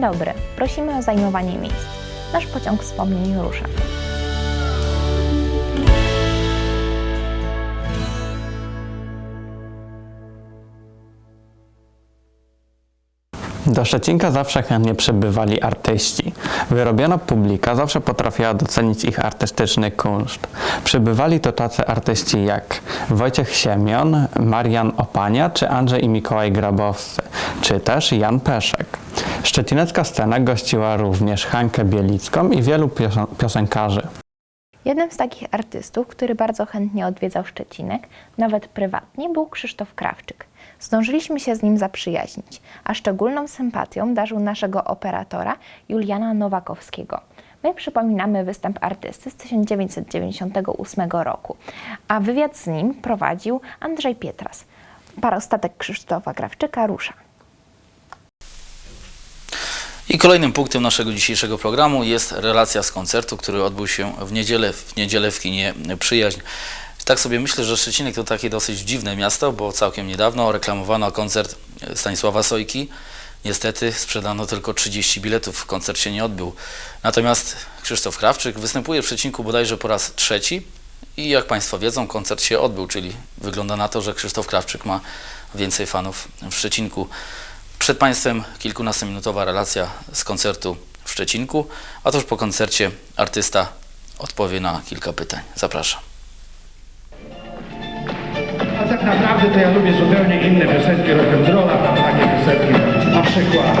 Dzień dobry, prosimy o zajmowanie miejsc. Nasz pociąg wspomnień rusza. Do Szczecinka zawsze chętnie przybywali artyści. Wyrobiona publika zawsze potrafiła docenić ich artystyczny kunszt. Przybywali to tacy artyści jak Wojciech Siemion, Marian Opania czy Andrzej i Mikołaj Grabowscy, czy też Jan Peszek. Szczecinecka scena gościła również Hankę Bielicką i wielu piosen- piosenkarzy. Jednym z takich artystów, który bardzo chętnie odwiedzał Szczecinek, nawet prywatnie, był Krzysztof Krawczyk. Zdążyliśmy się z nim zaprzyjaźnić, a szczególną sympatią darzył naszego operatora Juliana Nowakowskiego. My przypominamy występ artysty z 1998 roku, a wywiad z nim prowadził Andrzej Pietras. Parostatek Krzysztofa Krawczyka rusza. I kolejnym punktem naszego dzisiejszego programu jest relacja z koncertu, który odbył się w niedzielę, w niedzielę w kinie Przyjaźń. Tak sobie myślę, że Szczecinek to takie dosyć dziwne miasto, bo całkiem niedawno reklamowano koncert Stanisława Sojki. Niestety sprzedano tylko 30 biletów, koncert się nie odbył. Natomiast Krzysztof Krawczyk występuje w Szczecinku bodajże po raz trzeci i jak Państwo wiedzą, koncert się odbył, czyli wygląda na to, że Krzysztof Krawczyk ma więcej fanów w Szczecinku. Przed Państwem kilkunastominutowa relacja z koncertu w Szczecinku, a tuż po koncercie artysta odpowie na kilka pytań. Zapraszam. A tak naprawdę to ja lubię zupełnie inne piosenki rock'n'rolla, tam takie piosenki, na przykład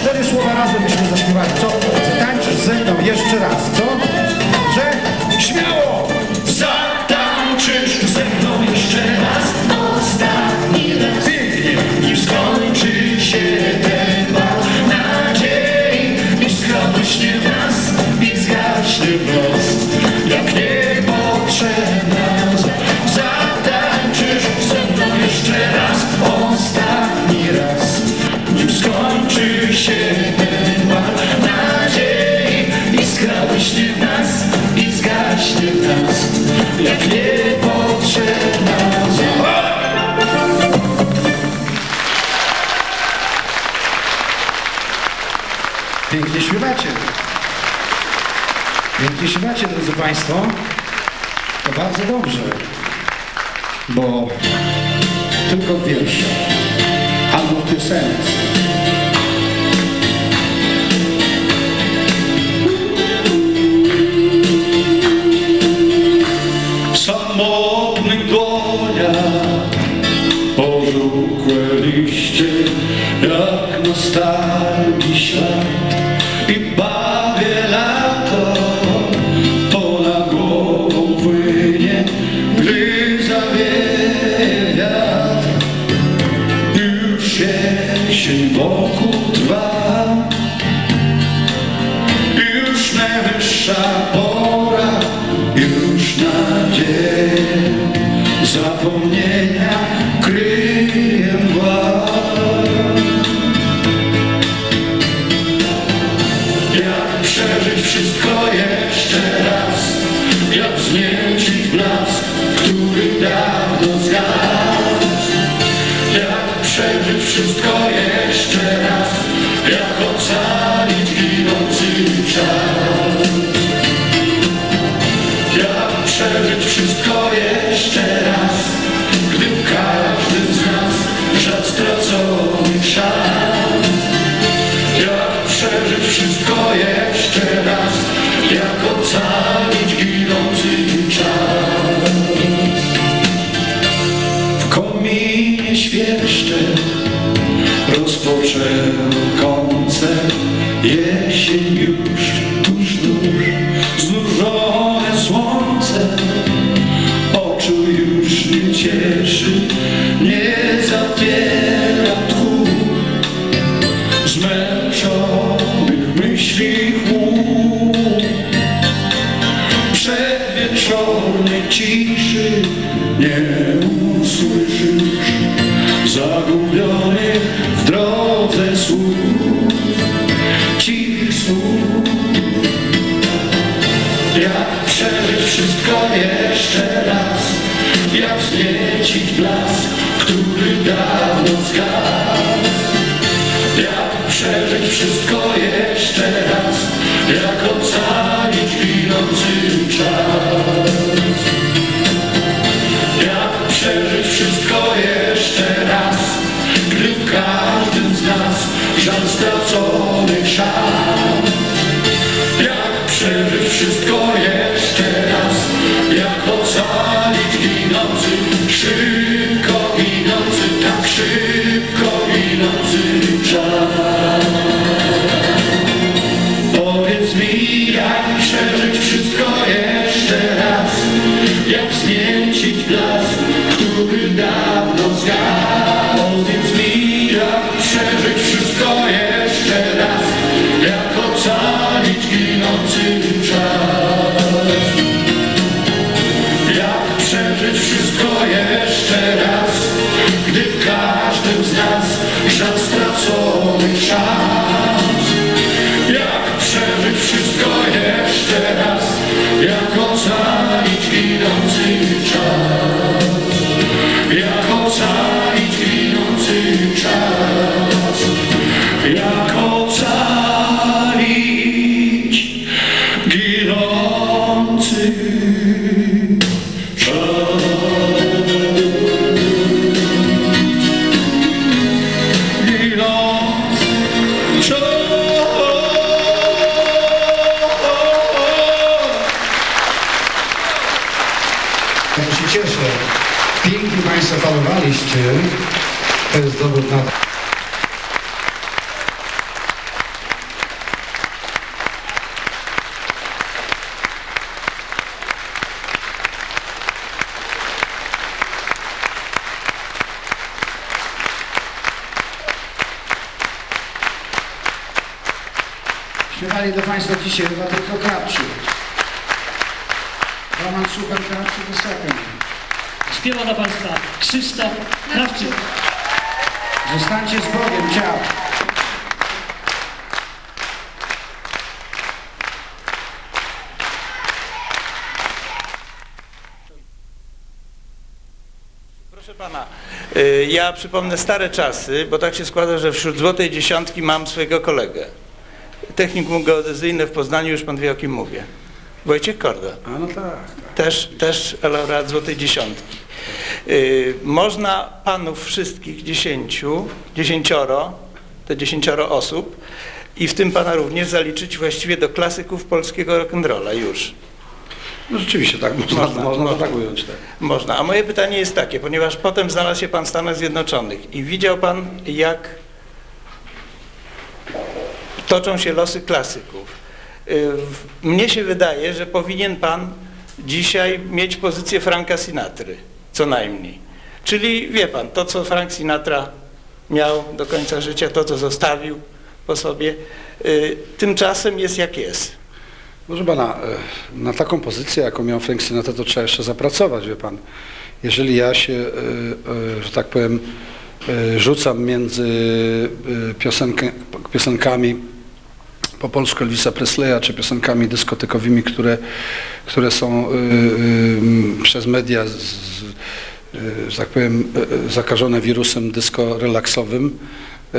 Cztery słowa razem byśmy zaśpiewali. Co? Tańcz ze mną jeszcze raz. Co? Że śmiało! Państwo, to bardzo dobrze, bo tylko w wierszach albo w piosence Samotny gonia Pożółkłe liście Jak nostalgii kominie świeszcze rozpoczęło koncert Jesień już Jak przeżyć wszystko jeszcze raz, jak wzniecić blask, który dawno zgasł. Jak przeżyć wszystko jeszcze raz, jak ocalić ginący Państwo falowaliście. To jest dowód na to. Śpiewali do Państwa dzisiaj chyba tylko Krawczyk. Roman Super Krawczyk Wysoka. Śpiewa dla Państwa Krzysztof Krawczyk. Zostańcie z Bogiem, ciao. Proszę pana, y, ja przypomnę stare czasy, bo tak się składa, że wśród złotej dziesiątki mam swojego kolegę. Technikum geodezyjne w Poznaniu, już pan wie o kim mówię. Wojciech Korda. A no tak. Też, też laureat Złotej Dziesiątki. Y, można panów wszystkich dziesięciu, dziesięcioro, te dziesięcioro osób i w tym pana również zaliczyć właściwie do klasyków polskiego rock'n'rolla już. No rzeczywiście tak, można, Można, można, można. tak ująć. Tak. Można. A moje pytanie jest takie, ponieważ potem znalazł się pan w Stanach Zjednoczonych i widział pan, jak toczą się losy klasyków. Y, Mnie się wydaje, że powinien pan dzisiaj mieć pozycję Franka Sinatry, co najmniej. Czyli wie pan, to co Frank Sinatra miał do końca życia, to co zostawił po sobie, y, tymczasem jest jak jest. Proszę pana, e, na taką pozycję, jaką miał Frank Sinatra, to trzeba jeszcze zapracować, wie pan. Jeżeli ja się, e, że tak powiem, rzucam między piosenkami po polsku Elvisa Presleya, czy piosenkami dyskotekowymi, które, które są e, e, przez media, z, e, że tak powiem, e, zakażone wirusem dysko-relaksowym, e,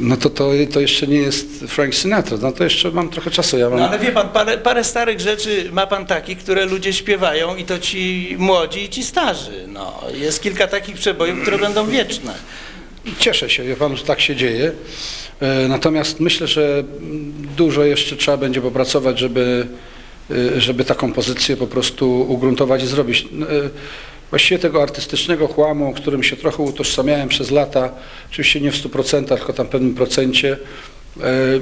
no to, to to jeszcze nie jest Frank Sinatra, no to jeszcze mam trochę czasu. Ja mam, No ale wie pan, parę, parę starych rzeczy ma pan takich, które ludzie śpiewają i to ci młodzi i ci starzy. No, jest kilka takich przebojów, które będą wieczne. Cieszę się, wie pan, że tak się dzieje. E, Natomiast myślę, że dużo jeszcze trzeba będzie popracować, żeby, e, żeby taką pozycję po prostu ugruntować i zrobić. E, Właściwie tego artystycznego chłamu, którym się trochę utożsamiałem przez lata, oczywiście nie w 100%, tylko tam w pewnym procencie,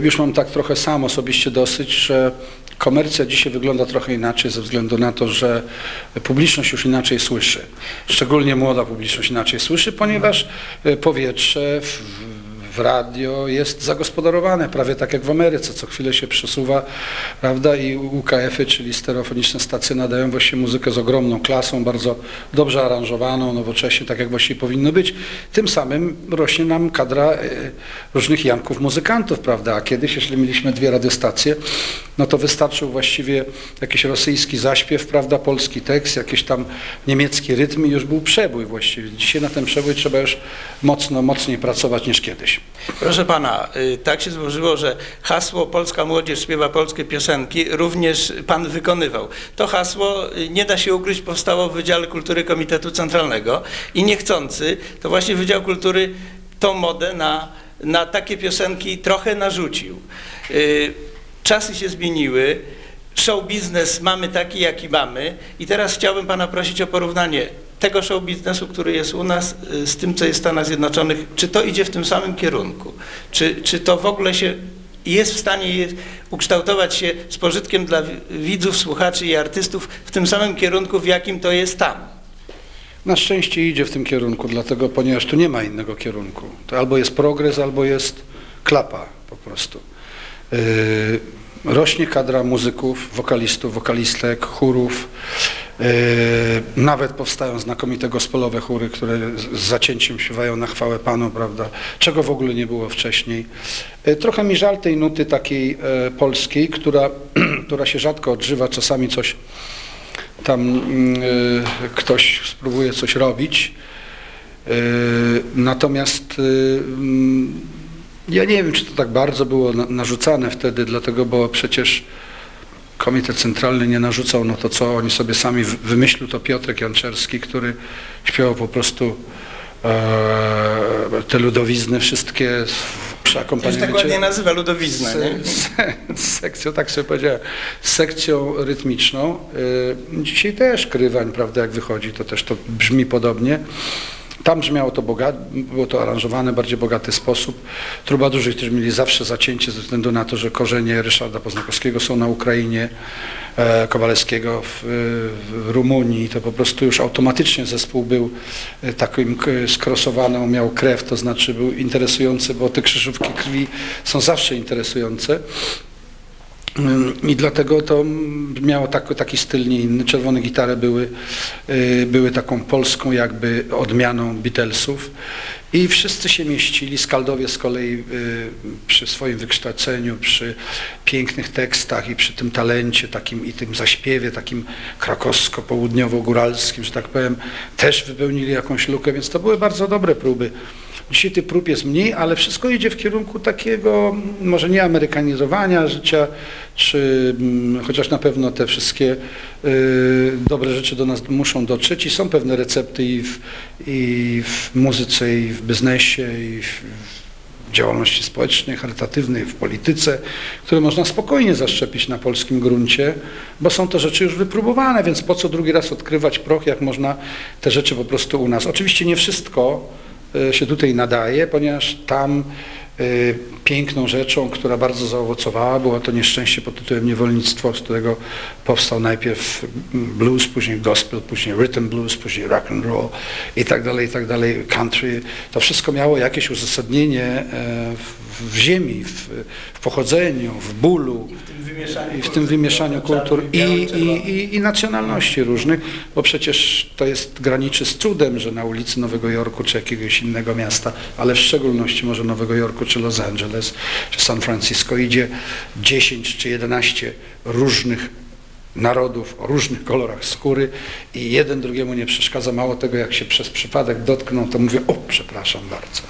już mam tak trochę sam osobiście dosyć, że komercja dzisiaj wygląda trochę inaczej ze względu na to, że publiczność już inaczej słyszy. Szczególnie młoda publiczność inaczej słyszy, ponieważ powietrze w, radio jest zagospodarowane, prawie tak jak w Ameryce, co chwilę się przesuwa, prawda, i UKF-y, czyli stereofoniczne stacje nadają właściwie muzykę z ogromną klasą, bardzo dobrze aranżowaną, nowocześnie, tak jak właściwie powinno być. Tym samym rośnie nam kadra e, różnych janków muzykantów, prawda, a kiedyś, jeśli mieliśmy dwie radiostacje, no to wystarczył właściwie jakiś rosyjski zaśpiew, prawda, polski tekst, jakiś tam niemiecki rytm i już był przebój właściwie. Dzisiaj na ten przebój trzeba już mocno, mocniej pracować niż kiedyś. Proszę pana, y, tak się złożyło, że hasło Polska Młodzież śpiewa polskie piosenki również pan wykonywał. To hasło, y, nie da się ukryć, powstało w Wydziale Kultury Komitetu Centralnego i niechcący, to właśnie Wydział Kultury tą modę na, na takie piosenki trochę narzucił. Y, Czasy się zmieniły, show biznes mamy taki, jaki mamy i teraz chciałbym pana prosić o porównanie tego show biznesu, który jest u nas, y, z tym, co jest w Stanach Zjednoczonych. Czy to idzie w tym samym kierunku? Czy, czy to w ogóle się jest w stanie ukształtować się z pożytkiem dla wi- widzów, słuchaczy i artystów w tym samym kierunku, w jakim to jest tam? Na szczęście idzie w tym kierunku, dlatego, ponieważ tu nie ma innego kierunku. To albo jest progres, albo jest klapa po prostu. Yy, rośnie kadra muzyków, wokalistów, wokalistek, chórów. Yy, nawet powstają znakomite gospolowe chóry, które z, zacięciem śpiewają na chwałę Panu, prawda? Czego w ogóle nie było wcześniej. Yy, trochę mi żal tej nuty takiej e, polskiej, która, która się rzadko odżywa, czasami coś tam mm, ktoś spróbuje coś robić. Natomiast mm, ja nie wiem, czy to tak bardzo było na- narzucane wtedy, dlatego, bo przecież Komitet Centralny nie narzucał, no to co oni sobie sami wy- wymyślił, to Piotrek Janczerski, który śpiewał po prostu e, te ludowizny wszystkie przy To się akompaniamencie. tak ładnie nazywa ludowizna? Z, z sekcją, tak sobie powiedziałem, z sekcją rytmiczną. Y, Dzisiaj też Krywań, prawda, jak wychodzi, to też to brzmi podobnie. Tam brzmiało to bogato, było to aranżowane w bardziej bogaty sposób. Trubadurzy też mieli zawsze zacięcie ze względu na to, że korzenie Ryszarda Poznakowskiego są na Ukrainie, e, Kowalewskiego w, w Rumunii. To po prostu już automatycznie zespół był e, takim skrosowaną, miał krew, to znaczy był interesujący, bo te krzyżówki krwi są zawsze interesujące. I dlatego to miało tak, taki styl nie inny. Czerwone gitary były, y, były taką polską jakby odmianą Beatlesów i wszyscy się mieścili. Skaldowie z kolei y, przy swoim wykształceniu, przy pięknych tekstach i przy tym talencie takim i tym zaśpiewie takim krakowsko-południowo-góralskim, że tak powiem, też wypełnili jakąś lukę, więc to były bardzo dobre próby Dzisiaj tych prób jest mniej, ale wszystko idzie w kierunku takiego, może nie amerykanizowania życia, czy mm, chociaż na pewno te wszystkie y, dobre rzeczy do nas muszą dotrzeć i są pewne recepty i w, i w muzyce, i w biznesie, i w, działalności społecznej, charytatywnej, w polityce, które można spokojnie zaszczepić na polskim gruncie, bo są to rzeczy już wypróbowane, więc po co drugi raz odkrywać proch, jak można te rzeczy po prostu u nas. Oczywiście nie wszystko się tutaj nadaje, ponieważ tam y, piękną rzeczą, która bardzo zaowocowała, było to nieszczęście pod tytułem niewolnictwo, z którego powstał najpierw blues, później gospel, później rhythm blues, później rock and roll i tak dalej, i tak dalej, country. To wszystko miało jakieś uzasadnienie e, w, w ziemi, w, w pochodzeniu, w bólu i w tym wymieszaniu kultur i, i, i, i nacjonalności różnych, bo przecież to jest graniczy z cudem, że na ulicy Nowego Jorku czy jakiegoś innego miasta, ale w szczególności może Nowego Jorku czy Los Angeles czy San Francisco idzie 10 czy 11 różnych narodów o różnych kolorach skóry i jeden drugiemu nie przeszkadza. Mało tego, jak się przez przypadek dotkną, to mówię, o, przepraszam bardzo.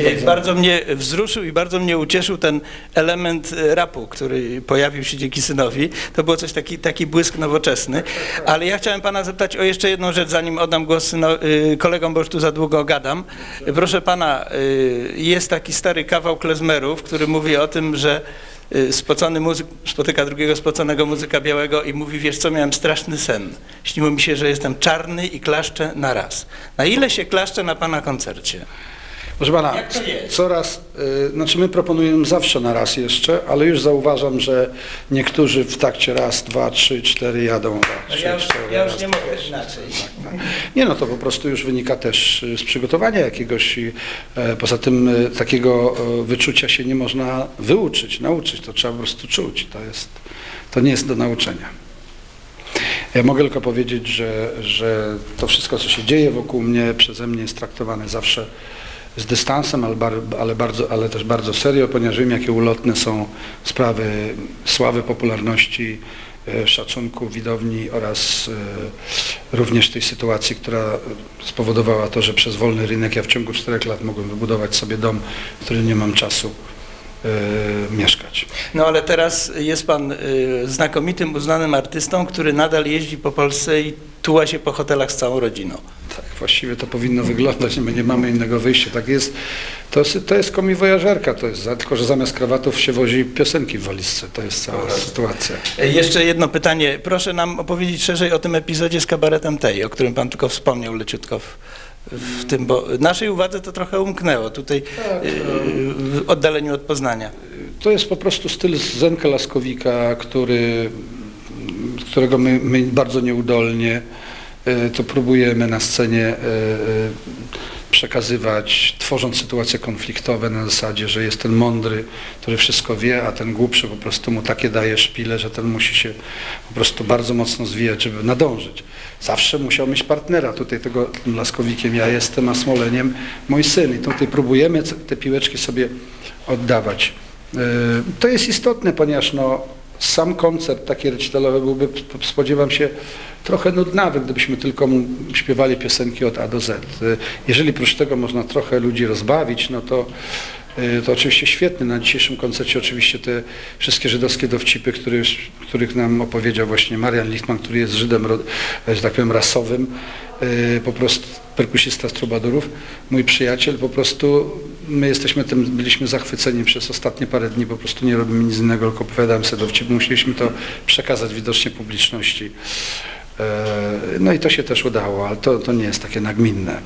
E, bardzo... Bardzo mnie wzruszył i bardzo mnie ucieszył ten element e, rapu, który pojawił się dzięki synowi. To było coś taki, taki błysk nowoczesny. Ale ja chciałem pana zapytać o jeszcze jedną rzecz, zanim oddam głos syno, y, kolegom, bo już tu za długo gadam. Proszę pana, jest taki stary kawał klezmerów, który mówi o tym, że spocony muzyk spotyka drugiego spoconego muzyka białego i mówi, wiesz co, miałem straszny sen. Śniło mi się, że jestem czarny i klaszczę na raz. Na ile się klaszczę na pana koncercie? Proszę pana, coraz, y, znaczy my proponujemy zawsze na raz jeszcze, ale już zauważam, że niektórzy w takcie raz, dwa, trzy, cztery jadą. raz, Ja już, trzy, cztery, ja już raz, nie dwa, mogę trzy. inaczej. Nie no, to po prostu już wynika też y, z przygotowania jakiegoś i e, poza tym y, takiego e, wyczucia się nie można wyuczyć, nauczyć, to trzeba po prostu czuć, to jest, to nie jest do nauczenia. Ja mogę tylko powiedzieć, że, że to wszystko, co się dzieje wokół mnie, przeze mnie jest traktowane zawsze z dystansem, ale, bar, ale, bardzo, ale też bardzo serio, ponieważ wiem, jakie ulotne są sprawy sławy, popularności, e, szacunku widowni oraz e, również tej sytuacji, która spowodowała to, że przez wolny rynek ja w ciągu czterech lat mogłem wybudować sobie dom, w którym nie mam czasu mieszkać. No ale teraz jest pan y, znakomitym, uznanym artystą, który nadal jeździ po Polsce i tuła się po hotelach z całą rodziną. Tak, właściwie to powinno wyglądać, my nie mamy innego wyjścia. Tak jest, to, jest- to jest komiwojażerka, to jest, tylko że zamiast krawatów się wozi piosenki w walizce, to jest cała sytuacja. E, Jeszcze jedno pytanie. Proszę nam opowiedzieć szerzej o tym epizodzie z kabaretem Tej, o którym pan tylko wspomniał leciutko w, w tym, bo naszej uwadze to trochę umknęło tutaj y, w oddaleniu od Poznania. To jest po prostu styl Zenka Laskowika, który, którego my, my bardzo nieudolnie e, to próbujemy na scenie e, e, przekazywać, tworząc sytuacje konfliktowe na zasadzie, że jest ten mądry, który wszystko wie, a ten głupszy po prostu mu takie daje szpile, że ten musi się po prostu bardzo mocno zwijać, żeby nadążyć. Zawsze musiał mieć partnera. Tutaj tego Laskowikiem ja jestem, a Smoleniem mój syn. I tutaj próbujemy te piłeczki sobie oddawać. Yy, To jest istotne, ponieważ no, sam koncert taki recitalowy byłby, spodziewam się, trochę nudnawy, gdybyśmy tylko śpiewali piosenki od A do Z. Yy, Jeżeli prócz tego można trochę ludzi rozbawić, no to, to oczywiście świetne. Na dzisiejszym koncercie oczywiście te wszystkie żydowskie dowcipy, które, już- których nam opowiedział właśnie Marian Lichtman, który jest Żydem, że tak powiem, rasowym, yy, po prostu perkusista z Trubadurów, mój przyjaciel, po prostu my jesteśmy tym, byliśmy zachwyceni przez ostatnie parę dni, po prostu nie robimy nic innego, tylko opowiadałem sobie dowcip, musieliśmy to przekazać widocznie publiczności. Yy, No i to się też udało, ale to, to nie jest takie nagminne.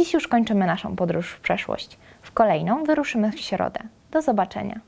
Dziś już kończymy naszą podróż w przeszłość. W kolejną wyruszymy w środę. Do zobaczenia.